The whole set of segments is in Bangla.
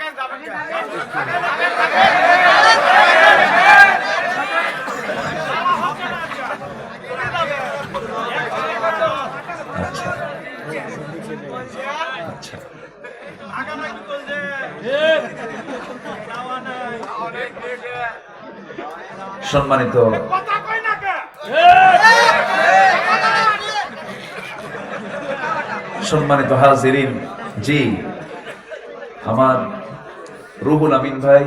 কেন? আচ্ছা। আচ্ছা। অনেক সম্মানিত কথা কই না কে? সম্মানিত হাজিরিন, জি, আমার রুহুল আমিন ভাই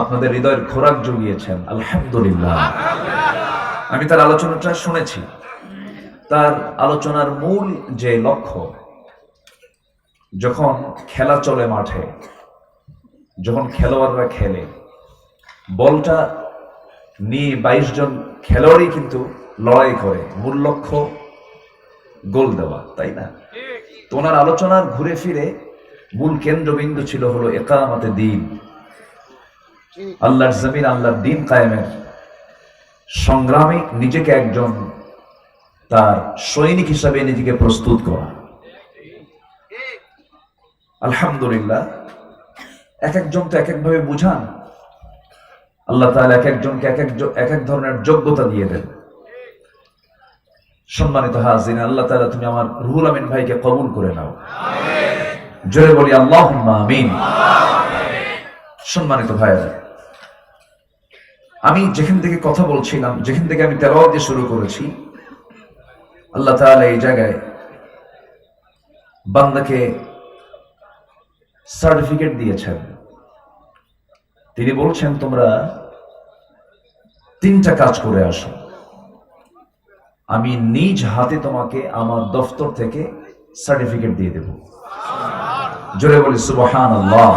আপনাদের হৃদয়ের খোরাক জুগিয়েছেন, আলহামদুলিল্লাহ। আমি তার আলোচনাটা শুনেছি। তার আলোচনার মূল যে লক্ষ্য, যখন খেলা চলে মাঠে, যখন খেলোয়াড়রা খেলে, বলটা নিয়ে বাইশ জন খেলোয়াড়ই কিন্তু লড়াই করে। মূল লক্ষ্য গোল দেওয়া, তাই না? তো ওনার আলোচনার ঘুরে ফিরে মূল কেন্দ্রবিন্দু ছিল হলো একামাতে দিন। আল্লাহর জমিন, আল্লাহর দিন কায়েমের। সংগ্রামে নিজেকে একজন, তার সৈনিক হিসাবে নিজেকে প্রস্তুত করা। আলহামদুলিল্লাহ এক একজন তো এক একভাবে বুঝান। আল্লাহ তাআলা এক একজনকে এক এক এক এক ধরনের যোগ্যতা দিয়ে দেন। সম্মানিত হাজিন আল্লাহ তাআলা তুমি আমার রুহুল আমিন ভাইকে কবুল করে নাও। জোরে বলি আল্লাহ আমিন। সম্মানিত ভাইয়েরা, আমি যেখান থেকে কথা বলছিলাম, যেখান থেকে আমি তেলাওয়াত দিয়ে শুরু করেছি, আল্লাহ তাআলা এই জায়গায় বান্দাকে সার্টিফিকেট দিয়েছেন। তিনি বলছেন, তোমরা তিনটা কাজ করে আসো। আমি নিজ হাতে তোমাকে আমার দফতর থেকে সার্টিফিকেট দিয়ে দেব। জোরে বলি সুবহান আল্লাহ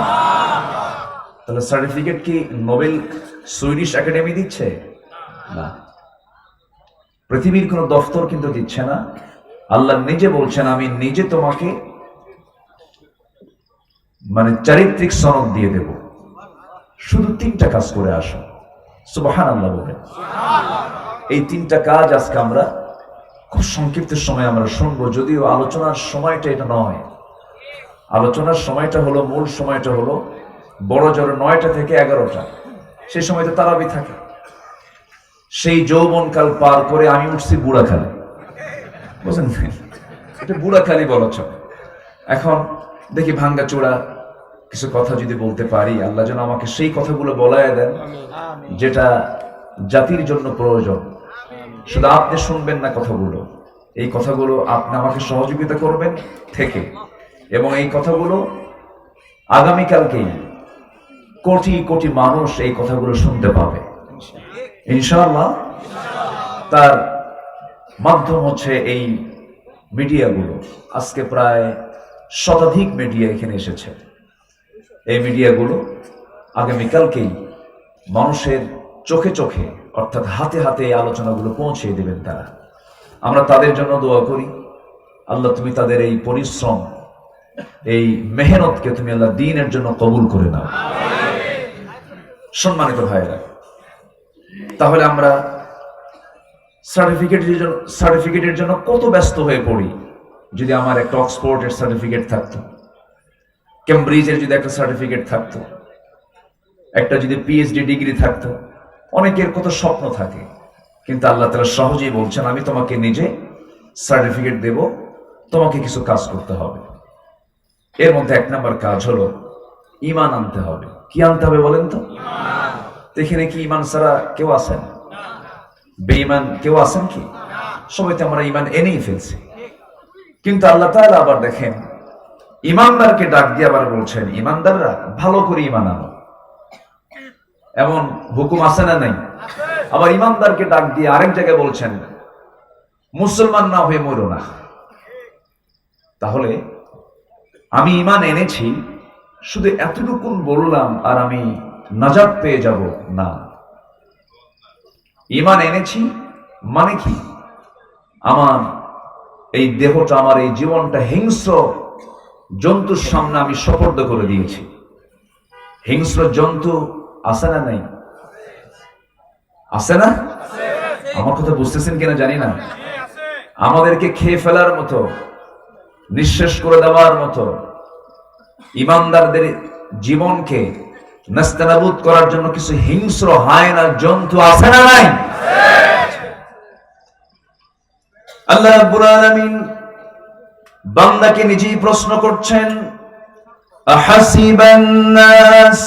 তাহলে সার্টিফিকেট কি নোবেল সুইডিশ একাডেমি দিচ্ছে? না। পৃথিবীর কোন দফতর কিন্তু দিচ্ছে না। আল্লাহ নিজে বলছেন, আমি নিজে তোমাকে মানে চারিত্রিক সনদ দিয়ে দেব। শুধু তিনটা কাজ করে আসো। সুবহান আল্লাহ বলেন। এই তিনটা কাজ আজকে আমরা খুব সংক্ষিপ্ত সময় আমরা শুনব যদিও আলোচনার সময়টা এটা নয়। আলোচনার সময়টা হলো মূল সময়টা হলো বড় জোর নয়টা থেকে এগারোটা। সেই সময় তো তারাবি থাকে। সেই যৌবনকাল পার করে আমি উঠছি বুড়াখালী। বুঝলেন? এটা বুড়াখালী বলা চলে। এখন দেখি ভাঙ্গা চূড়া কিছু কথা যদি বলতে পারি আল্লাহ যেন আমাকে সেই কথাগুলো বলায় দেন যেটা জাতির জন্য প্রয়োজন। শুধু আপনি শুনবেন না কথাগুলো। এই কথাগুলো আপনি আমাকে সহযোগিতা করবেন থেকে। এবং এই কথাগুলো আগামীকালকেই কোটি কোটি মানুষ এই কথাগুলো শুনতে পাবে। ইনশাআল্লাহ তার মাধ্যম হচ্ছে এই মিডিয়াগুলো। আজকে প্রায় শতাধিক মিডিয়া এখানে এসেছে। এই মিডিয়াগুলো আগামীকালকেই মানুষের চোখে চোখে অর্থাৎ হাতে হাতে এই আলোচনাগুলো পৌঁছে দেবেন তারা। আমরা তাদের জন্য দোয়া করি। আল্লাহ, তুমি তাদের এই পরিশ্রম, এই মেহনতকে তুমি আল্লাহ দিনের জন্য কবুল করে নাও। সম্মানিত ভাইরা তাহলে আমরা সার্টিফিকেটের জন্য সার্টিফিকেটের জন্য কত ব্যস্ত হয়ে পড়ি যদি আমার একটা অক্সফোর্ডের সার্টিফিকেট থাকতো। কেমব্রিজের যদি একটা সার্টিফিকেট থাকতো। একটা যদি পিএইচডি ডিগ্রি থাকতো। অনেকের কত স্বপ্ন থাকে কিন্তু আল্লাহ তালা সহজেই বলছেন আমি তোমাকে নিজে সার্টিফিকেট দেব তোমাকে কিছু কাজ করতে হবে। এর মধ্যে এক নাম্বার কাজ হলো ইমান আনতে হবে। কি আনতে হবে বলেন তো? এখানে কি ইমান ছাড়া কেউ আছেন বেঈমান কেউ আছেন কি? সবাই তো আমরা ইমান এনেই ফেলছি। কিন্তু আল্লাহ তাআলা আবার দেখেন ইমানদারকে ডাক দিয়ে আবার বলছেন ইমানদাররা ভালো করে ইমান আনো। এমন হুকুম আছে না নাই? আবার ইমানদারকে ডাক দিয়ে আরেক জায়গায় বলছেন, মুসলমান না হয়ে মরো না। তাহলে আমি ইমান এনেছি, শুধু এতটুকুন বললাম আর আমি নাজাত পেয়ে যাব না। ইমান এনেছি মানে কি? আমার এই দেহটা, আমার এই জীবনটা হিংস্র জন্তুর সামনে আমি সপর্দ করে দিয়েছি। হিংস্র জন্তু আসে না নাই? আসে না? আমার কথা বুঝতেছেন কিনা জানি না। আমাদেরকে খেয়ে ফেলার মতো, নিঃশেষ করে দেওয়ার মতো, ইমানদারদের জীবনকে নাস্তানাবুদ করার জন্য কিছু হিংস্র হায় না জন্তু আছে না নাই? আল্লাহ রাব্বুল আলামিন বান্দাকে নিজেই প্রশ্ন করছেন, আহাসিবান নাস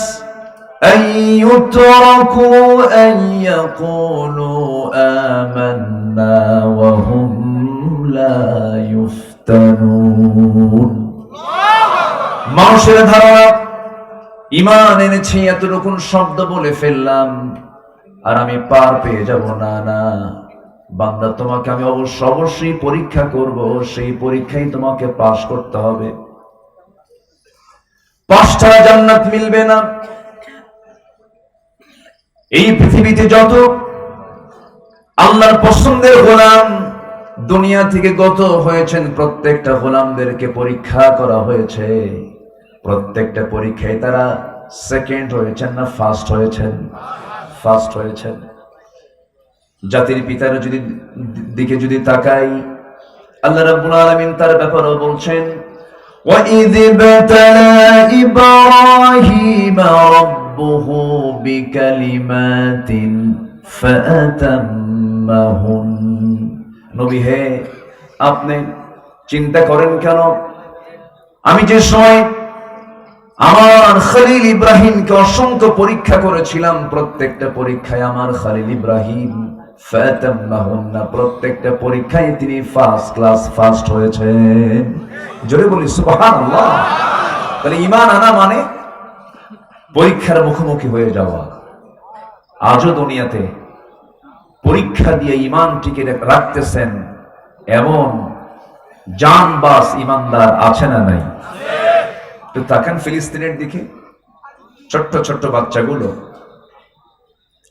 أن يتركوا أن يقولوا آمنا وهم لا يفتنون মানুষের ধারণা ইমান এনেছি এতটুকুন শব্দ বলে ফেললাম আর আমি পার পেয়ে যাব না না বান্দা তোমাকে আমি অবশ্য অবশ্যই পরীক্ষা করব সেই পরীক্ষায় তোমাকে পাশ করতে হবে পাশ ছাড়া জান্নাত মিলবে না এই পৃথিবীতে যত আল্লাহর পছন্দের গোলাম দুনিয়া থেকে গত হয়েছেন প্রত্যেকটা গোলামদেরকে পরীক্ষা করা হয়েছে প্রত্যেকটা পরীক্ষায় তারা সেকেন্ড হয়েছেন না ফার্স্ট হয়েছেন ফার্স্ট হয়েছেন জাতির পিতার যদি দিকে যদি তাকাই আল্লাহ রাব্বুল আলামিন তার ব্যাপারেও বলছেন وَإِذِ ابْتَلَى إِبْرَاهِيمَ رَبُّهُ আপনি চিন্তা করেন কেন? আমি যে সময় আমার খালিল ইব্রাহিমকে অসংখ্য পরীক্ষা করেছিলাম, প্রত্যেকটা পরীক্ষায় আমার খালিল ইব্রাহিম প্রত্যেকটা পরীক্ষায় তিনি ফার্স্ট ক্লাস ফার্স্ট হয়েছেন। জোরে বলি সুবাহ তাহলে ইমান আনা মানে পরীক্ষার মুখোমুখি হয়ে যাওয়া। আজও দুনিয়াতে পরীক্ষা দিয়ে ইমান টিকে রাখতেছেন এমন জানবাস ইমানদার আছে না নাই? তো তাকান ফিলিস্তিনের দিকে, ছোট্ট ছোট্ট বাচ্চাগুলো।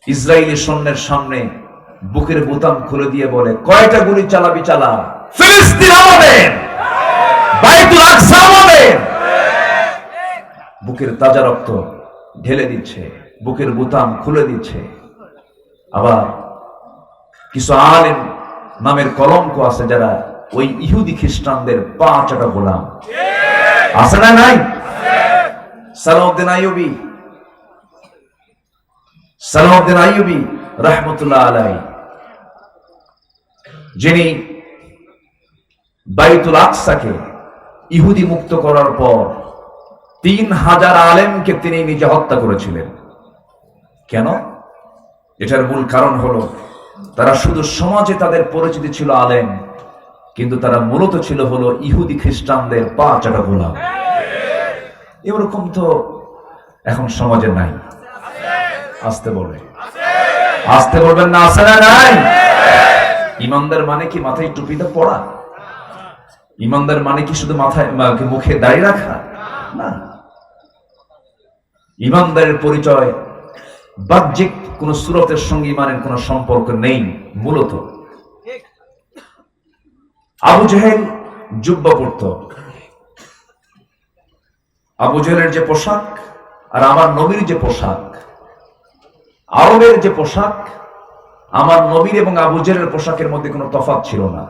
ইসরায়েলি সৈন্যের সামনে বুকের বোতাম খুলে দিয়ে বলে, কয়টা গুলি চালাবি চালা? ফিলিস্তিন আমাদের! বাইতুল আকসা আমাদের! বুকের তাজা রক্ত ঢেলে দিচ্ছে, বুকের বোতাম খুলে দিচ্ছে। আবার কিছু আলেম নামের কলঙ্ক আছে যারা ওই ইহুদি খ্রিস্টানদের পা চাটা গোলাম। আছে না নাই? রহমতুল্লাহ আলাই যিনি বাইতুল আকসাকে ইহুদি মুক্ত করার পর তিন হাজার আলেমকে তিনি নিজে হত্যা করেছিলেন। কেন? এটার মূল কারণ হলো, তারা শুধু সমাজে তাদের পরিচিতি ছিল আলেম, কিন্তু তারা মূলত ছিল হলো ইহুদি খ্রিস্টানদের পা চাটা গোলাম। এরকম তো এখন সমাজে নাই। আসতে বলবে আসতে বলবেন না আসে না নাই? ইমানদার মানে কি মাথায় টুপিতে পড়া? ইমানদার মানে কি শুধু মাথায় মুখে দাড়ি রাখা? না। ইমানদারের পরিচয়, বাহ্যিক কোন সুরতের সঙ্গে ইমানের কোন সম্পর্ক নেই, মূলত। আবু জেহেল জুব্বা পড়ত। আবু জেহেলের যে পোশাক আর আমার নবীর যে পোশাক, আরবের যে পোশাক, আমার নবীর এবং আবু জেহেলের পোশাকের মধ্যে কোনো তফাৎ ছিল না।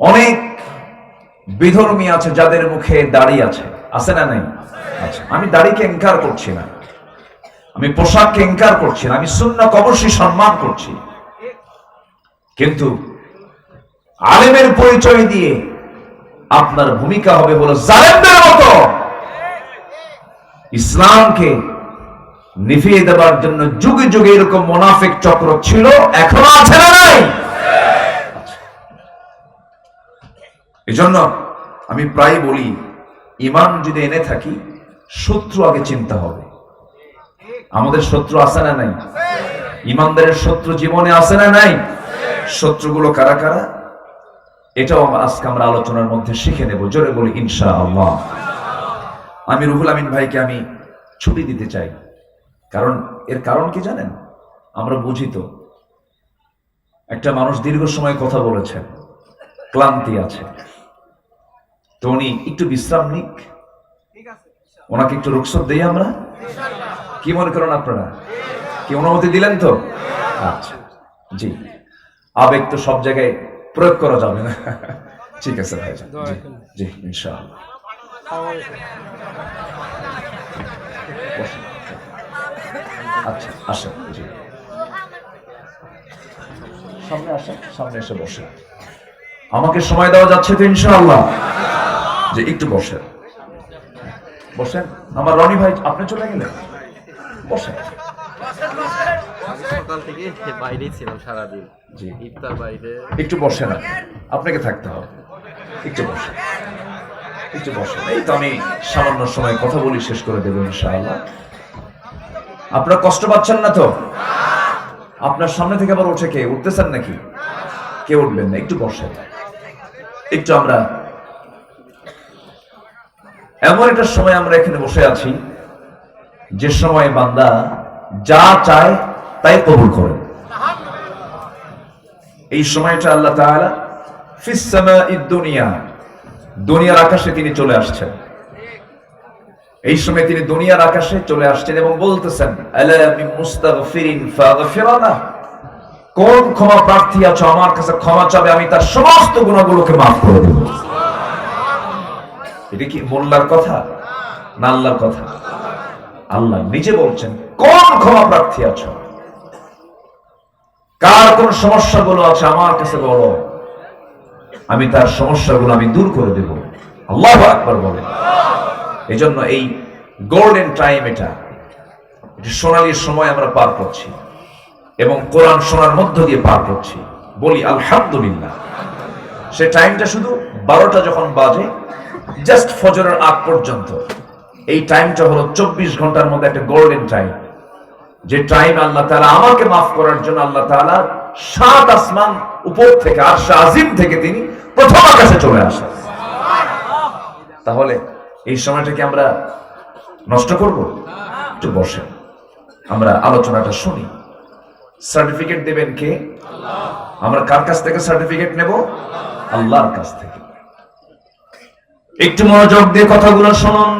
অনেক বিধর্মী আছে, যাদের মুখে দাড়ি আছে। আছে না নাই? আচ্ছা আমি দাড়িকে এনকার করছি না। আমি পোশাককে এনকার করছি না। আমি শূন্য অবশ্যই সম্মান করছি। কিন্তু আলেমের পরিচয় দিয়ে আপনার ভূমিকা হবে হলো জালেমদের মতো। ইসলামকে নিভিয়ে দেবার জন্য যুগে যুগে এরকম মোনাফিক চক্র ছিল, এখনও আছে না নাই? এজন্য আমি প্রায় বলি ইমান যদি এনে থাকি, শত্রু আগে চিন্তা হবে। আমাদের শত্রু আছে না নাই? ইমানদারের শত্রু জীবনে আছে না নাই? শত্রুগুলো কারা কারা? এটাও আজকে আমরা আলোচনার মধ্যে শিখে নেব, জোরে বলি ইনশা আল্লাহ আমি রুহুল আমিন ভাইকে আমি ছুটি দিতে চাই। কারণ, এর কারণ কি জানেন? আমরা বুঝি তো। একটা মানুষ দীর্ঘ সময় কথা বলেছেন, ক্লান্তি আছে। তো উনি একটু বিশ্রাম নিক। ওনাকে একটু রুখসত দেই আমরা। কি মনে করেন আপনারা? কি অনুমতি দিলেন তো? আচ্ছা জি। আবেগ তো সব জায়গায় প্রয়োগ করা যাবে না। ঠিক আছে জি, জি ইনশাআল্লাহ। আচ্ছা আসেন জি। সামনে আসেন সামনে এসে বসে আমাকে সময় দেওয়া যাচ্ছে তো ইনশাআল্লাহ। যে একটু বসেন। বসেন। আমার রনি ভাই আপনি চলে গেলেন? বসেন। সকাল থেকে বাইরেই ছিলাম সারাদিন। ইফতার বাইরে। একটু বসেন আপনি। আপনাকে থাকতে হবে। একটু বসেন। একটু বসেন। এই তো আমি সামান্য সময় কথা বলি শেষ করে দেবো ইনশাআল্লাহ। আপনারা কষ্ট পাচ্ছেন না তো? আপনার সামনে থেকে আবার উঠে কে? উঠতেছেন নাকি? কে উঠবেন না? একটু বসেন। একটু আমরা এমন একটা সময় আমরা এখানে বসে আছি, যে সময় বান্দা যা চায় তাই কবুল করেন এই সময়টা আল্লাহ তাআলা দুনিয়া, দুনিয়ার আকাশে তিনি চলে আসছেন। এই সময় তিনি দুনিয়ার আকাশে চলে আসছেন এবং বলতেছেন কোন ক্ষমা প্রার্থী আছো? আমার কাছে ক্ষমা চাবে, আমি তার সমস্ত গুণাগুলোকে মাফ করে দেব। এটা কি মোল্লার কথা? না, আল্লাহর কথা। আল্লাহ নিজে বলছেন, কোন ক্ষমা প্রার্থী আছো? কার কোন সমস্যাগুলো আছে আমার কাছে বলো। আমি তার সমস্যাগুলো আমি দূর করে দেব। আল্লাহ একবার বলে। এই জন্য এই গোল্ডেন টাইম এটা সোনালী সময় আমরা পার করছি এবং কোরআন শোনার মধ্য দিয়ে পার করছি। বলি, আলহামদুলিল্লাহ। সে টাইমটা শুধু বারোটা যখন বাজে জাস্ট ফজরের আগ পর্যন্ত। এই টাইমটা হলো চব্বিশ ঘণ্টার মধ্যে একটা গোল্ডেন টাইম যে টাইম আল্লাহ তাআলা আমাকে মাফ করার জন্য আল্লাহ তাআলা সাত আসমান উপর থেকে আর আজিম থেকে তিনি প্রথম আকাশে চলে আসেন। তাহলে এই সময়টাকে আমরা নষ্ট করব? একটু বসে আমরা আলোচনাটা শুনি। সার্টিফিকেট দেবেন কে? আমরা কার কাছ থেকে সার্টিফিকেট নেব? আল্লাহর কাছ থেকে। একটু মনোযোগ দিয়ে কথাগুলো শুনুন।